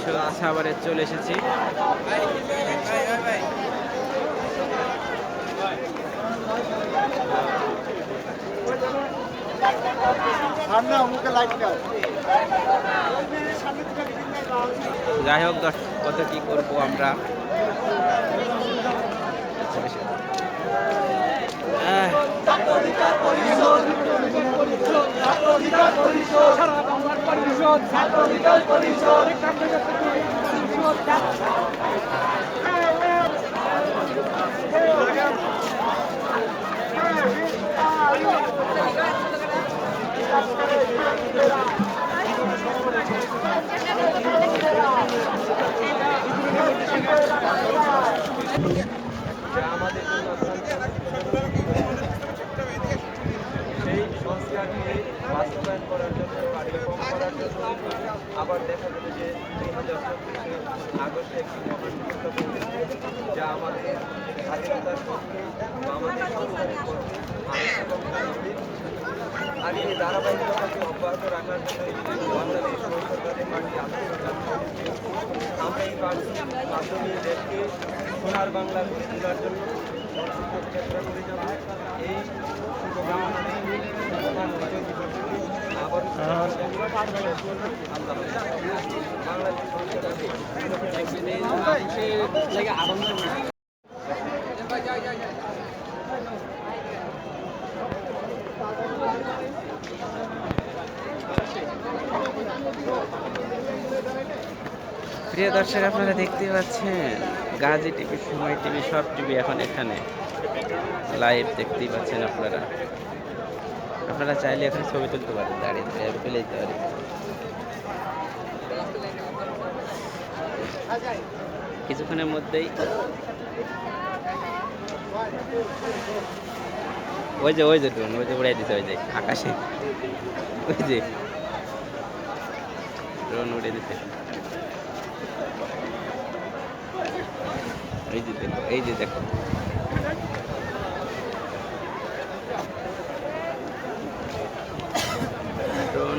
স্মৃতিসৌধ সাভারে চলে এসেছি। যাই হোক কত কি করব আমরা? আহ, সেই সংস্কারকে বাস্তবায়ন করার জন্য আবার দেখা গেল যে দুই হাজার চব্বিশে আগস্টে একটি মহান যা আমাদের স্বাধীনতার পক্ষে বা আমাদের পক্ষে আর এই ধারাবাহিকতাকে অব্যাহত রাখার জন্য সরকারের পার্টি আমরা এই পার্টির মাধ্যমে দেশকে সোনার বাংলা তোলার জন্য চেষ্টা করে যাব। এই শুভকামনা প্রিয় দর্শক, আপনারা দেখতে পাচ্ছেন গাজী টিভি সময় টিভি, সব টিভি এখন এখানে। লাইভ দেখতেই পাচ্ছেন আপনারা। আপনারা চাইলে এখানে ছবি তুলতে পারেন, দাঁড়িয়ে দাঁড়িয়ে ফেলে দিতে পারেন কিছুক্ষণের মধ্যেই ওই যে ওই যে ড্রোন ওই যে উড়াই দিতে ওই যে আকাশে। ওই যে ড্রোন উড়ে দিতে এই যে দেখো, এই যে দেখো ড্রোন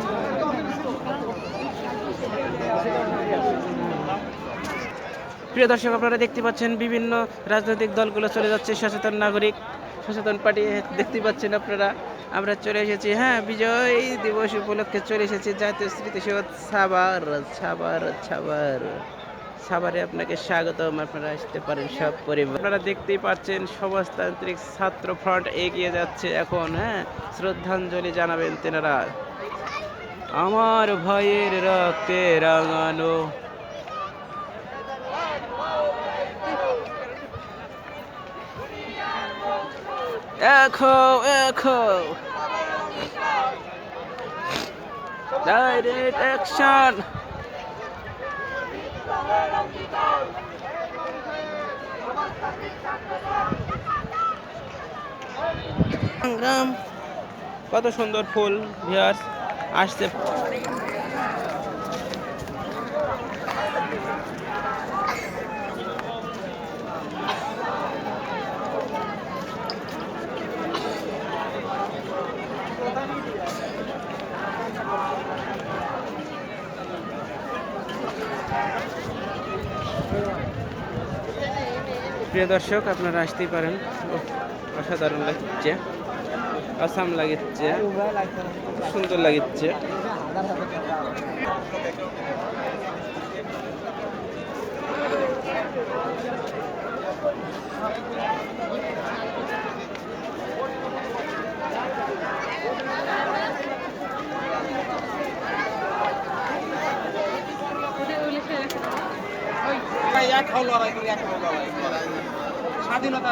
প্রিয় দর্শক, আপনারা দেখতে পাচ্ছেন বিভিন্ন রাজনৈতিক দলগুলো চলে যাচ্ছে, সচেতন নাগরিক, সচেতন পার্টি দেখতে পাচ্ছেন আপনারা। আমরা চলে এসেছি হ্যাঁ বিজয় দিবস উপলক্ষে চলে এসেছি জাতীয় স্মৃতিসৌধ সাবার সাবার সাবার সাভারে আপনাকে স্বাগতম, আপনারা আসতে পারেন সব পরিবার। আপনারা দেখতেই পাচ্ছেন, সমাজতান্ত্রিক ছাত্র ফ্রন্ট এগিয়ে যাচ্ছে এখন হ্যাঁ শ্রদ্ধাঞ্জলি জানাবেন তেনারা। আমার ভাইয়ের রক্তে রাঙানো Echo, echo. Direct action. গ্রাম কত সুন্দর ফুল ভিয়ার্স আসছে প্রিয় দর্শক আপনারা আসতেই পারেন। অসাধারণ লাগছে। আসাম লাগিচ্ছে সুন্দর লাগিচ্ছে এক হল লড়াই করি এক হল লড়াই। স্বাধীনতা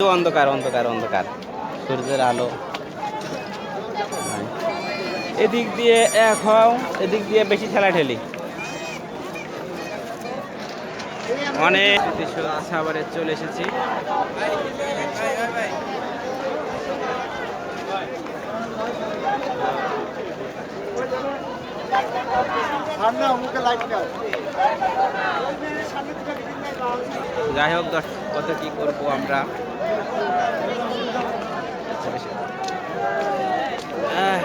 অন্ধকার অন্ধকার অন্ধকার। সূর্যের আলো। এদিক দিয়ে এক হও, এদিক দিয়ে বেশি ঠেলা ঠেলি। অনেক সাবারে চলে এসেছি। যাই হোক কত কি করব আমরা? আহ,